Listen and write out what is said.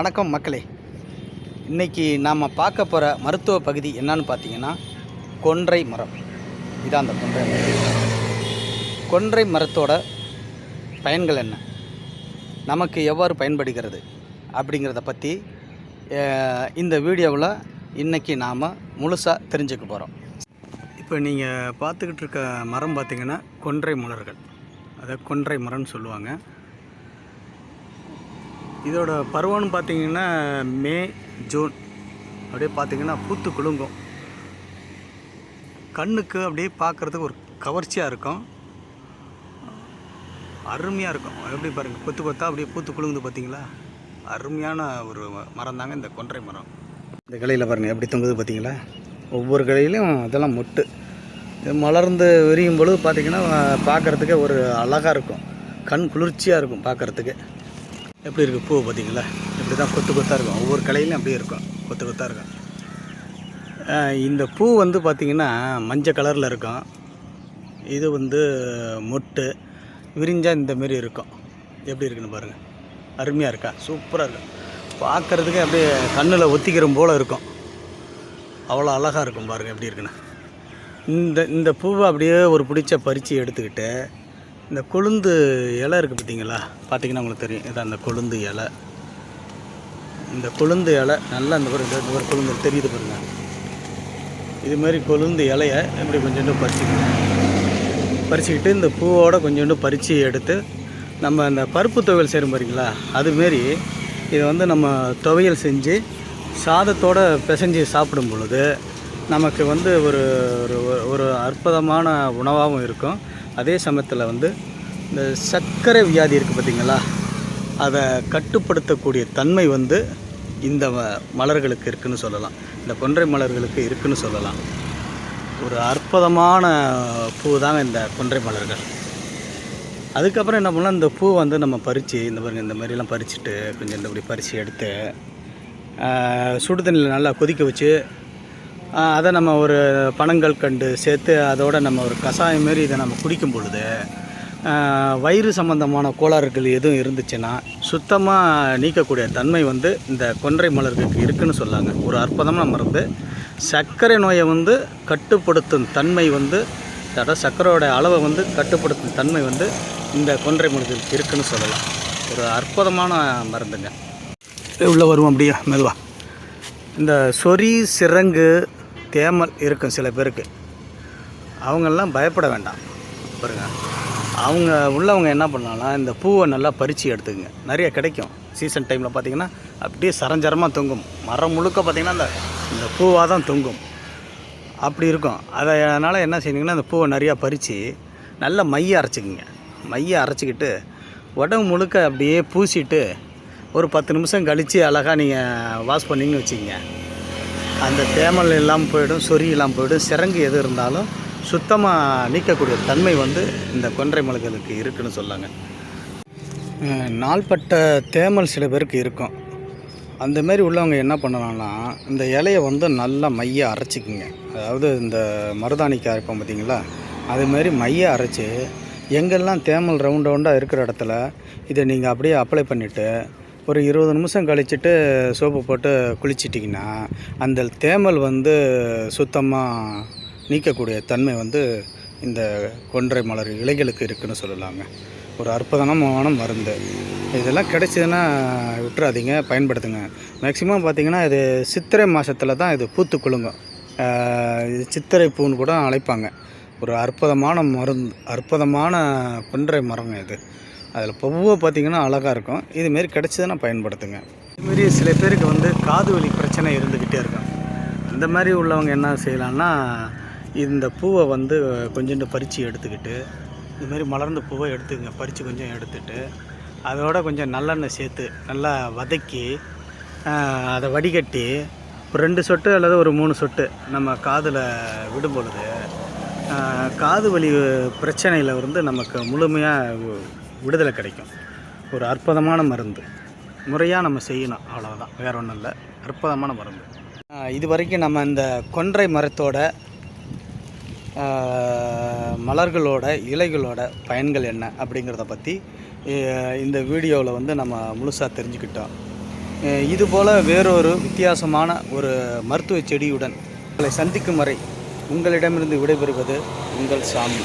வணக்கம் மக்களே. இன்றைக்கி நாம் பார்க்க போகிற மருத்துவ பகுதி என்னன்னு பார்த்தீங்கன்னா கொன்றை மரம். இதான் அந்த கொன்றை மரம். கொன்றை மரத்தோட பயன்கள் என்ன? நமக்கு எவ்வாறு பயன்படுகிறது? அப்படிங்கிறத பற்றி இந்த வீடியோவில் இன்றைக்கி நாம் முழுசாக தெரிஞ்சுக்க போகிறோம் இப்போ நீங்கள் பார்த்துக்கிட்டு இருக்க மரம் பார்த்திங்கன்னா கொன்றை மலர்கள். அதை கொன்றை மரம்னு சொல்லுவாங்க. இதோட பருவம்னு பார்த்தீங்கன்னா மே ஜூன். அப்படியே பார்த்தீங்கன்னா பூத்து குலுங்கும். கண்ணுக்கு அப்படியே பார்க்குறதுக்கு ஒரு கவர்ச்சியாக இருக்கும். அருமையாக இருக்கும். எப்படி பாருங்கள் கொத்து கொத்தா அப்படியே பூத்து குலுங்குது பார்த்தீங்களா? அருமையான ஒரு மரம் தாங்க இந்த கொன்றை மரம். இந்த கிளையில் பாருங்கள் எப்படி தொங்குது பார்த்தீங்களா? ஒவ்வொரு கிளையிலையும் அதெல்லாம் மொட்டு. மலர்ந்து விரியும் பொழுது பார்த்திங்கன்னா பார்க்குறதுக்கு ஒரு அழகாக இருக்கும். கண் குளிர்ச்சியாக இருக்கும் பார்க்குறதுக்கு. எப்படி இருக்குது பூ பார்த்திங்களா? இப்படி தான் கொத்து கொத்தாக இருக்கும். ஒவ்வொரு கலையிலையும் அப்படியே இருக்கும். கொத்து கொத்தாக இருக்கும். இந்த பூ வந்து பார்த்திங்கன்னா மஞ்சள் கலரில் இருக்கும். இது வந்து மொட்டு விரிஞ்சால் இந்த மாரி இருக்கும். எப்படி இருக்குன்னு பாருங்கள் அருமையாக இருக்கா? சூப்பராக இருக்கும். பார்க்குறதுக்கு அப்படியே கண்ணில் ஒத்திக்கிற போல் இருக்கும். அவ்வளோ அழகாக இருக்கும் பாருங்கள் எப்படி இருக்குன்னு. இந்த இந்த பூவை அப்படியே ஒரு பிடிச்ச பறித்து எடுத்துக்கிட்டு இந்த கொழுந்து இலை இருக்குது பார்த்தீங்களா? பார்த்தீங்கன்னா உங்களுக்கு தெரியும். இதான் அந்த கொழுந்து இலை. இந்த கொழுந்து இலை நல்லா இந்த ஒரு இந்த ஒரு கொழுந்து தெரியுது பாருங்க. இது மாதிரி கொழுந்து இலையை இப்படி கொஞ்சோண்டு பறிச்சுக்கணும் பறிச்சுக்கிட்டு இந்த பூவோட கொஞ்சோண்டு பறித்து எடுத்து நம்ம அந்த பருப்பு துவையல் செய்கிறோம் பாருங்களா? அதுமாரி இதை வந்து நம்ம துவையல் செஞ்சு சாதத்தோடு பிசைஞ்சு சாப்பிடும் பொழுது நமக்கு வந்து ஒரு ஒரு ஒரு அற்புதமான உணவாகவும் இருக்கும். அதே சமயத்தில் வந்து இந்த சர்க்கரை வியாதி இருக்குது பார்த்தீங்களா அதை கட்டுப்படுத்தக்கூடிய தன்மை வந்து இந்த ம- மலர்களுக்கு இருக்குதுன்னு சொல்லலாம். இந்த கொன்றை மலர்களுக்கு இருக்குதுன்னு சொல்லலாம். ஒரு அற்புதமான பூ தாங்க இந்த கொன்றை மலர்கள். அதுக்கப்புறம் என்ன பண்ணலாம் இந்த பூ வந்து நம்ம பறித்து இந்த பாருங்கள் இந்த மாதிரிலாம் பறிச்சுட்டு கொஞ்சம் இந்த இப்படி பறித்து எடுத்து சுடுதண்ணியில் சுடு தண்ணியில் நல்லா கொதிக்க வச்சு அதை நம்ம ஒரு பனங்கள் கண்டு சேர்த்து அதோட நம்ம ஒரு கஷாயம் மாரி இதை நம்ம குடிக்கும் பொழுது வயிறு சம்பந்தமான கோளாறுகள் எதுவும் இருந்துச்சுன்னா சுத்தமாக நீக்கக்கூடிய தன்மை வந்து இந்த கொன்றை மலர்களுக்கு இருக்குதுன்னு சொல்லாங்க. ஒரு அற்புதமான மருந்து. சர்க்கரை நோயை வந்து கட்டுப்படுத்தும் தன்மை வந்து அதாவது சர்க்கரையோட அளவை வந்து கட்டுப்படுத்தும் தன்மை வந்து இந்த கொன்றை மலர்களுக்கு இருக்குன்னு சொல்லலாம். ஒரு அற்புதமான மருந்துங்க. உள்ளே வருவோம் அப்படியே மெதுவா. இந்த சொறி சிரங்கு தேமல் இருக்கும் சில பேருக்கு. அவங்கெல்லாம் பயப்பட வேண்டாம். பாருங்க. அவங்க உள்ளவங்க என்ன பண்ணலாம் இந்த பூவை நல்லா பறித்து எடுத்துக்கங்க. நிறைய கிடைக்கும். சீசன் டைமில் பார்த்தீங்கன்னா அப்படியே சரஞ்சரமாக தொங்கும். மரம் முழுக்க பார்த்தீங்கன்னா இந்த இந்த பூவாக தான் தொங்கும். அப்படி இருக்கும். அதை அதனால் என்ன செய்யணுங்கன்னா அந்த பூவை நிறையா பறித்து நல்லா மைய அரைச்சிக்கங்க. மைய அரைச்சிக்கிட்டு உடம்பு முழுக்க அப்படியே பூசிட்டு ஒரு பத்து நிமிஷம் கழித்து அழகாக நீங்கள் வாஷ் பண்ணிங்கன்னு வச்சுக்கங்க. அந்த தேமல் இல்லாமல் போயிடும் சொறி இல்லாமல் போயிடும் சிறங்கு எது இருந்தாலும் சுத்தமாக நீக்கக்கூடிய தன்மை வந்து இந்த கொன்றை மிளகுகளுக்கு இருக்குன்னு சொல்லாங்க. நாள்பட்ட தேமல் சில பேருக்கு இருக்கும். அந்தமாரி உள்ளவங்க என்ன பண்ணலாம்னா இந்த இலையை வந்து நல்லா மைய அரைச்சிக்குங்க. அதாவது இந்த மருதாணிக்காய் அரைப்போம் பார்த்தீங்களா அதுமாரி மைய அரைச்சி எங்கெல்லாம் தேமல் ரவுண்ட் ரவுண்டாக இருக்கிற இடத்துல இதை நீங்கள் அப்படியே அப்ளை பண்ணிவிட்டு ஒரு இருபது நிமிஷம் கழிச்சிட்டு சோப்பு போட்டு குளிச்சிட்டிங்கன்னா அந்த தேமல் வந்து சுத்தமாக நீக்கக்கூடிய தன்மை வந்து இந்த கொன்றை மலர் இலைகளுக்கு இருக்குதுன்னு சொல்லலாங்க. ஒரு அற்புதமான மருந்து. இதெல்லாம் கிடைச்சதுன்னா விட்டுறாதீங்க பயன்படுத்துங்க. மேக்ஸிமம் பார்த்தீங்கன்னா இது சித்திரை மாதத்தில் தான் இது பூத்து குழுங்கும் இது சித்திரை பூன்னு கூட அழைப்பாங்க. ஒரு அற்புதமான மருந்து அற்புதமான கொன்றை மரம் இது. அதில் பூவை பார்த்திங்கன்னா அழகாக இருக்கும். இதுமாரி கிடைச்சதுன்னா பயன்படுத்துங்க. இதுமாரி சில பேருக்கு வந்து காது வலி பிரச்சனை இருந்துக்கிட்டே இருக்கும். அந்த மாதிரி உள்ளவங்க என்ன செய்யலான்னா இந்த பூவை வந்து கொஞ்சோண்டு பறித்து எடுத்துக்கிட்டு இதுமாரி மலர்ந்த பூவை எடுத்துக்கங்க. பறித்து கொஞ்சம் எடுத்துகிட்டு அதோட கொஞ்சம் நல்லெண்ணெய் சேர்த்து நல்லா வதக்கி அதை வடிகட்டி ஒரு ரெண்டு சொட்டு அல்லது ஒரு மூணு சொட்டு நம்ம காதில் விடும் பொழுது காது வலி பிரச்சனையில் இருந்து நமக்கு முழுமையாக விடுதலை கிடைக்கும். ஒரு அற்புதமான மருந்து. முறையாக நம்ம செய்யணும். அவ்வளோதான் வேற ஒன்றும் இல்லை. அற்புதமான மருந்து. இது வரைக்கும் நம்ம இந்த கொன்றை மரத்தோட மலர்களோட இலைகளோட பயன்கள் என்ன அப்படிங்கிறத பற்றி இந்த வீடியோவில் வந்து நம்ம முழுசாக தெரிஞ்சுக்கிட்டோம். இதுபோல் வேறொரு வித்தியாசமான ஒரு மருத்துவ செடியுடன் உங்களை சந்திக்கும் வரை உங்களிடமிருந்து விடைபெறுவது உங்கள் சாமி.